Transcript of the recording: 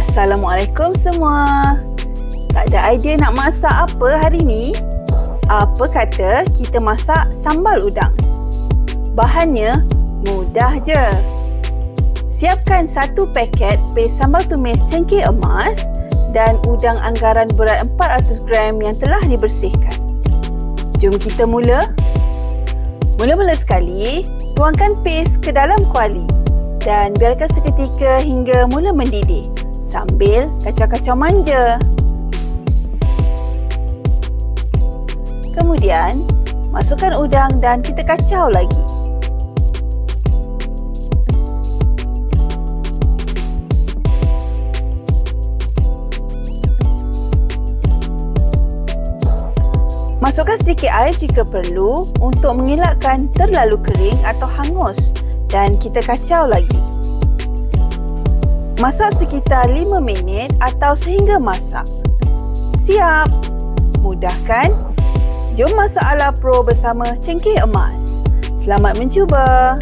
Assalamualaikum semua. Tak ada idea nak masak apa hari ni? Apa kata kita masak sambal udang? Bahannya mudah je. Siapkan satu paket pes sambal tumis cengkeh emas dan udang anggaran berat 400 gram yang telah dibersihkan. Jom kita mula. Mula-mula sekali, tuangkan pes ke dalam kuali dan biarkan seketika hingga mula mendidih sambil kacau-kacau manja. Kemudian, masukkan udang dan kita kacau lagi. Masukkan sedikit air jika perlu untuk mengelakkan terlalu kering atau hangus dan kita kacau lagi. Masak sekitar 5 minit atau sehingga masak. Siap! Mudah kan? Jom masak ala pro bersama cengkeh emas. Selamat mencuba!